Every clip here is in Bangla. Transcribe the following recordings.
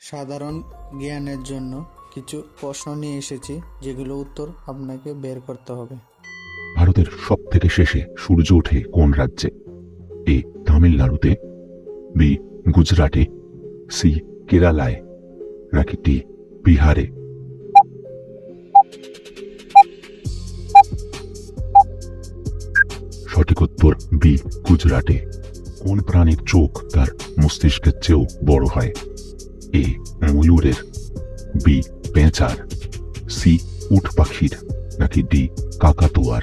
সাধারণ জ্ঞানের জন্য কিছু প্রশ্ন নিয়ে এসেছি, যেগুলো উত্তর আপনাকে বের করতে হবে। ভারতের সব থেকে শেষে সূর্য ওঠে কোন রাজ্যে? এ, তামিলনাড়ুতে, বি, গুজরাটে, সি, কেরালায়, নাকি ডি, বিহারে? সঠিক উত্তর, বি, গুজরাটে। কোন প্রাণীর চোখ তার মস্তিষ্কের চেয়েও বড় হয়? এ ময়ূরের বি পেঁচার, সি উট পাখির, নাকি ডি কাকাতুয়ার?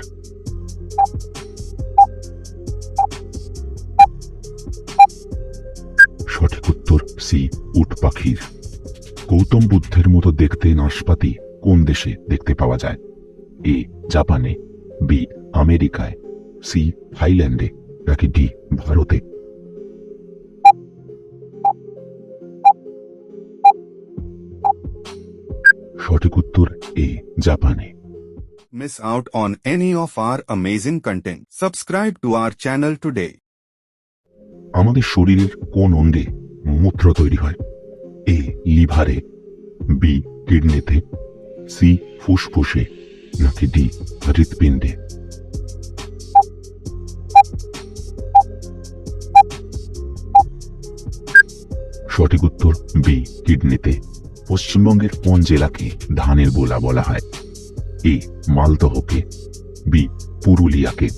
সঠিক উত্তর, সি উট পাখির। গৌতম বুদ্ধের মতো দেখতে নাশপাতি কোন দেশে দেখতে পাওয়া যায়? এ জাপানে, বি আমেরিকায়, সি থাইল্যান্ডে, নাকি ডি ভারতে? সঠিক উত্তর এ জাপানে miss out on any of our amazing content. Subscribe to our channel today. আমাদের শরীরের কোন অঙ্গে মূত্র তৈরি হয় এ লিভারে বি কিডনিতে সি ফুসফুসে নাকি ডি হৃৎপিণ্ডে সঠিক উত্তর বি কিডনিতে পশ্চিমবঙ্গের কোন জেলাকে ধানের গোলা বলা হয়? এ, মালদহকে, বি, পুরুলিয়াকে,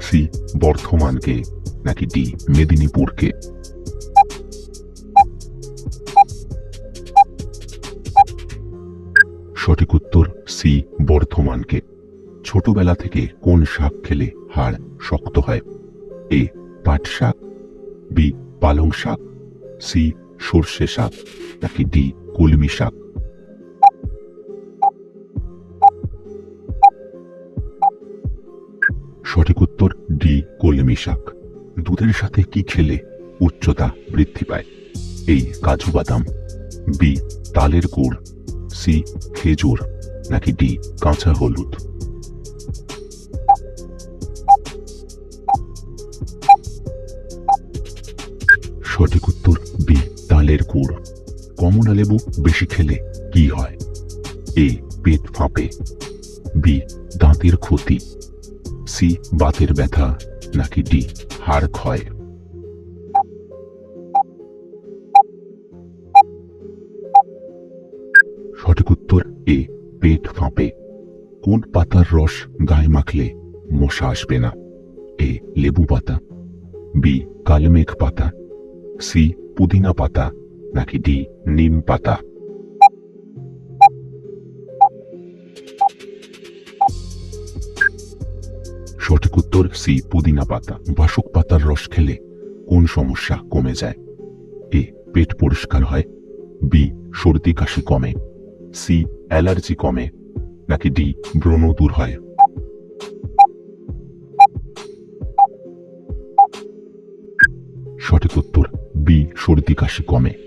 সি, বর্ধমানকে, নাকি ডি, মেদিনীপুরকে? সঠিক উত্তর, সি, বর্ধমানকে। ছোটবেলা থেকে কোন শাক খেলে হাড় শক্ত হয়? এ, পাট শাক, বি, পালং শাক, সি সর্ষে শাক, নাকি ডি কলমি শাক? সঠিক উত্তর ডি কলমি শাক। দুধের সাথে কি খেলে উচ্চতা বৃদ্ধি পায়? এই কাজু বাদাম বি তালের গুড় সি খেজুর, নাকি ডি কাঁচা হলুদ? সঠিক উত্তর তালের গুড়। কমলা লেবু বেশি খেলে কি হয়? এ, পেট ফাঁপে। বি, দাঁতের ক্ষতি। সি, বাতের ব্যথা, নাকি ডি, হাড় ক্ষয়। সঠিক উত্তর, এ, পেট ফাঁপে। কোন পাতার রস গায়ে মাখলে মশা আসবে না? এ, লেবু পাতা। বি, কালমেঘ পাতা। সি, পুদিনা পাতা। নাকি ডি নিম পাতা? সঠিক উত্তর, সি পুদিনা পাতা। বাসক পাতার রস খেলে কোন সমস্যা কমে যায়? এ, পেট পরিষ্কার হয়। বি, সর্দি কাশি কমে। সি, অ্যালার্জি কমে। নাকি ডি, ব্রণ দূর হয়। সঠিক উত্তর, বি, সর্দি কাশি কমে।